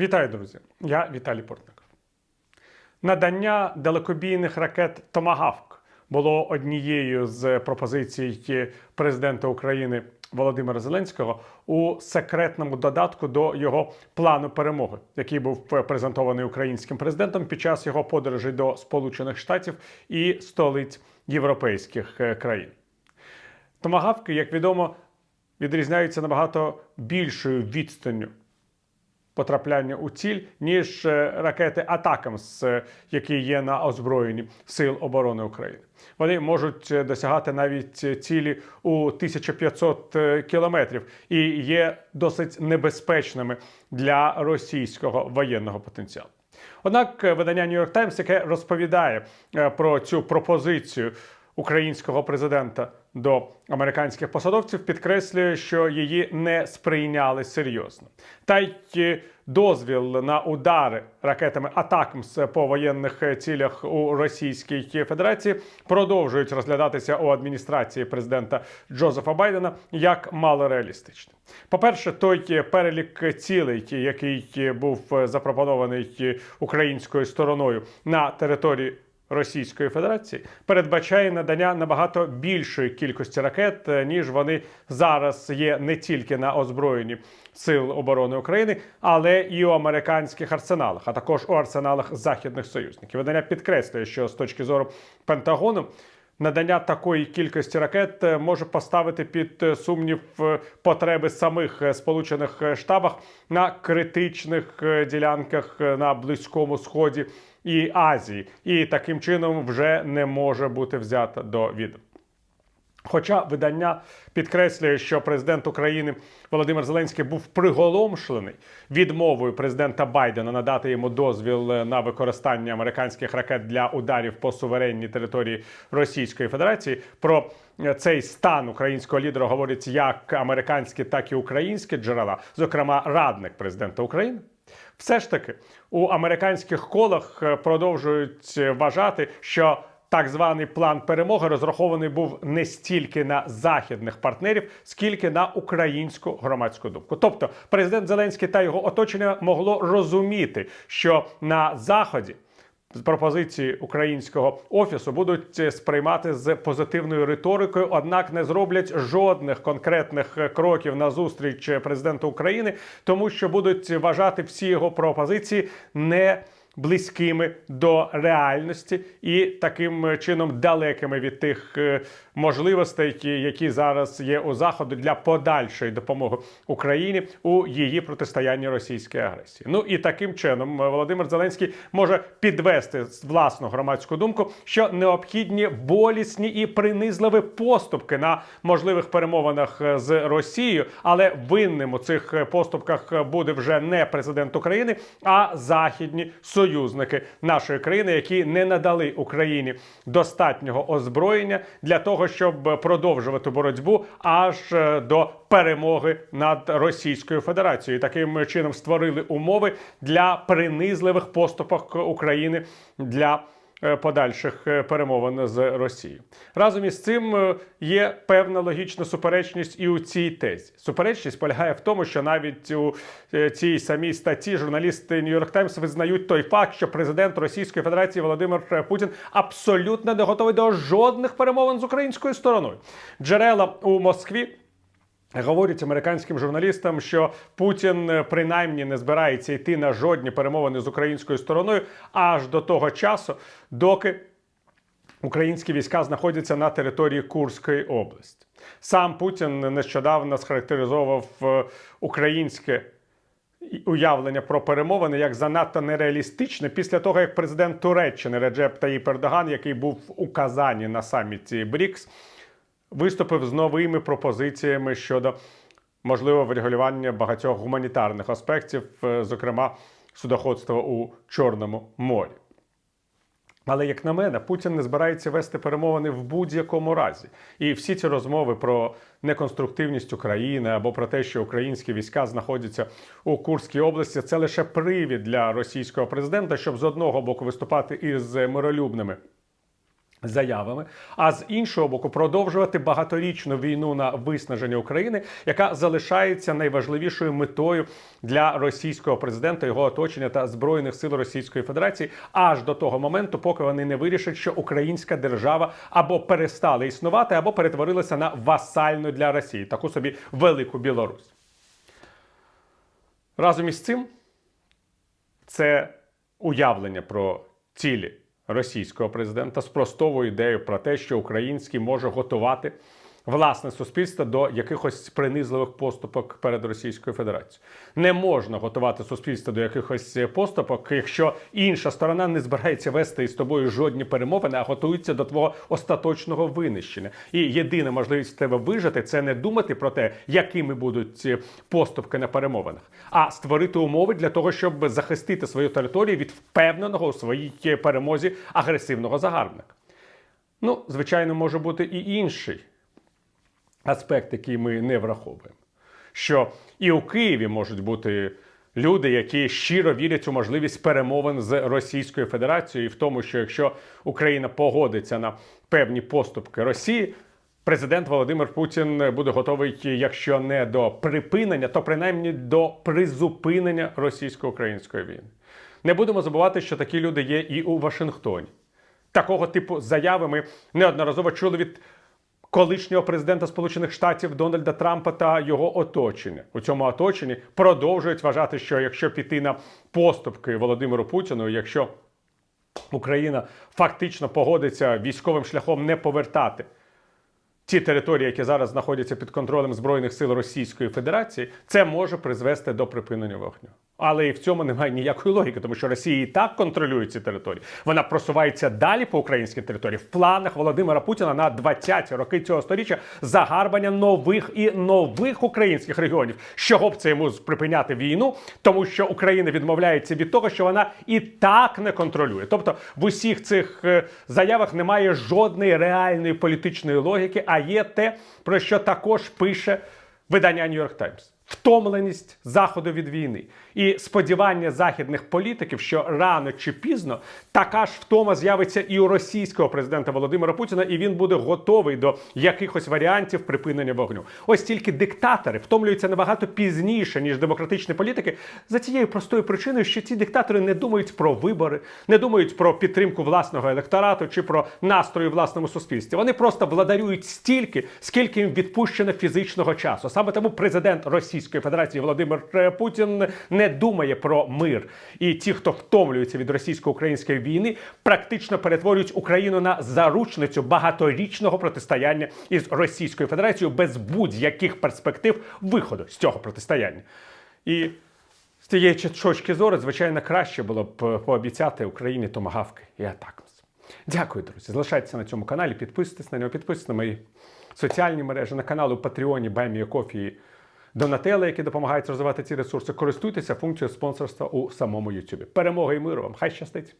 Вітаю, друзі! Я Віталій Портников. Надання далекобійних ракет Томагавк було однією з пропозицій президента України Володимира Зеленського у секретному додатку до його плану перемоги, який був презентований українським президентом під час його подорожі до Сполучених Штатів і столиць європейських е, країн. Томагавки, як відомо, відрізняються набагато більшою відстанню потрапляння у ціль, ніж е, ракети Атакамс, які є на озброєнні Сил оборони України. Вони можуть е, досягати навіть е, цілі у 1500 е, кілометрів і є досить небезпечними для російського воєнного потенціалу. Однак видання New York Times, яке розповідає про цю пропозицію українського президента до американських посадовців, підкреслює, що її не сприйняли серйозно. Та й е, дозвіл на удари ракетами Атакмс по воєнних цілях у Російській Федерації продовжують розглядатися у адміністрації президента Джозефа Байдена як малореалістичним. По-перше, той е, перелік цілей, який е, був е, запропонований українською стороною на території Російської Федерації передбачає надання набагато більшої кількості ракет, е, ніж вони зараз є не тільки на озброєнні Сил оборони України, але і у американських арсеналах, а також у арсеналах західних союзників. Видання підкреслює, що з точки зору Пентагону. Надання такої кількості ракет е, може поставити під е, сумнів е, потреби самих Сполучених штабах на критичних ділянках на Близькому Сході і Азії, і таким чином вже не може бути взята до відома. Хоча видання підкреслює, що президент України Володимир Зеленський був приголомшлений відмовою президента Байдена надати йому дозвіл на використання американських ракет для ударів по суверенній території Російської Федерації. Про е, цей стан українського лідера говорять як американські, так і українські джерела, зокрема радник президента України. Все ж таки у американських колах е, продовжують е, вважати, що так званий план перемоги розрахований був не стільки на західних партнерів, скільки на українську громадську думку. Тобто, президент Зеленський та його оточення могло розуміти, що на заході. Пропозиції українського офісу будуть е, сприймати з позитивною риторикою, однак не зроблять жодних конкретних е, кроків на зустріч е, президенту України, тому що будуть вважати всі його пропозиції не близькими до реальності і таким чином далекими від тих е, можливостей, які зараз є у заходу для подальшої допомоги Україні у її протистоянні російській агресії. Ну і таким чином е, Володимир Зеленський може підвести власну громадську думку, що необхідні болісні і принизливі поступки на можливих перемовинах е, з Росією, але винним у цих е, поступках буде вже не президент України, а західні союзники нашої країни, які не надали Україні достатнього озброєння для того, щоб продовжувати боротьбу аж е, до перемоги над Російською Федерацією. Таким чином створили умови для принизливих поступок України для подальших е, перемовин з Росією. Разом із цим е, є певна логічна суперечність і у цій тезі. Суперечність полягає в тому, що навіть у е, цій самій статті журналісти York Times визнають той факт, що президент Російської Федерації Володимир Путін абсолютно не готовий до жодних перемовин з українською стороною. Джерела у Москві. Говорять американським журналістам, що Путін е, принаймні не збирається йти на жодні перемовини з українською стороною аж до того часу, доки українські війська знаходяться на території Курської області. Сам Путін нещодавно схарактеризовував е, українське уявлення про перемовини як занадто нереалістичне після того, як президент Туреччини Реджеп Таїп Ердоган, який був у Казані на саміті БРІКС, виступив з новими пропозиціями щодо можливого врегулювання багатьох гуманітарних аспектів, е, зокрема судоходства у Чорному морі. Але як на мене, Путін не збирається вести перемовини в будь-якому разі. І всі ці розмови про неконструктивність України або про те, що українські війська знаходяться у Курській області, це лише привід для російського президента, щоб з одного боку виступати із миролюбними заявами, а з іншого боку, продовжувати багаторічну війну на виснаження України, яка залишається найважливішою метою для російського президента, його оточення та збройних сил Російської Федерації, аж до того моменту, поки вони не вирішать, що українська держава або перестала існувати, або перетворилася на васальну для Росії, таку собі велику Білорусь. Разом із цим це уявлення про цілі російського президента спростовує ідею про те, що український може готувати власне суспільство до якихось принизливих поступок перед Російською Федерацією. Не можна готувати суспільство до якихось поступок, якщо інша сторона не збирається вести із тобою жодні перемовини, а готується до твого остаточного винищення. І єдина можливість тебе вижити це не думати про те, якими будуть поступки на перемовинах, а створити умови для того, щоб захистити свою територію від впевненого у своїй перемозі агресивного загарбника. Ну, звичайно, може бути і інший аспект, який ми не враховуємо. Що і у Києві можуть бути люди, які щиро вірять у можливість перемовин з Російською Федерацією, і в тому, що якщо Україна погодиться на певні поступки Росії. Президент Володимир Путін буде готовий, якщо не до припинення, то принаймні до призупинення російсько-української війни. Не будемо забувати, що такі люди є і у Вашингтоні. Такого типу заяви ми неодноразово чули від колишнього президента Сполучених Штатів Дональда Трампа та його оточення. У цьому оточенні продовжують вважати, що якщо піти на поступки Володимиру Путіну, якщо Україна фактично погодиться військовим шляхом не повертати ті території, які зараз знаходяться під контролем Збройних сил Російської Федерації, це може призвести до припинення вогню. Але і в цьому немає ніякої логіки, тому що Росія і так контролює ці території. Вона просувається далі по українській території в планах Володимира Путіна на 20-ті роки цього сторіччя загарбання нових і нових українських регіонів. Чого б це йому припиняти війну? Тому що Україна відмовляється від того, що вона і так не контролює. Тобто в усіх цих е, заявах немає жодної реальної політичної логіки, а є те, про що також пише видання New York Times. Втомленість заходу від війни і сподівання західних політиків, що рано чи пізно така ж втома з'явиться і у російського президента Володимира Путіна, і він буде готовий до якихось варіантів припинення вогню. Ось тільки диктатори втомлюються набагато пізніше ніж демократичні політики, за цією простою причиною, що ці диктатори не думають про вибори, не думають про підтримку власного електорату чи про настрої в власному суспільстві. Вони просто владарюють стільки, скільки їм відпущено фізичного часу. Саме тому президент Російської Федерації Володимир е, Путін не думає про мир. І ті, хто втомлюється від російсько-української війни, практично перетворюють Україну на заручницю багаторічного протистояння із Російською Федерацією без будь-яких перспектив виходу з цього протистояння. І з цієї точки зору, звичайно, краще було б е, пообіцяти Україні томагавки і атакамс. Дякую, друзі. Залишайтеся на цьому каналі, підписуйтесь на нього, підписуйтесь на мої соціальні мережі, на канал у Патреоні Баймія Кофі. Донателли, які допомагають розвивати ці ресурси, користуйтеся функцією спонсорства у самому YouTube. Перемоги і миру вам! Хай щастить!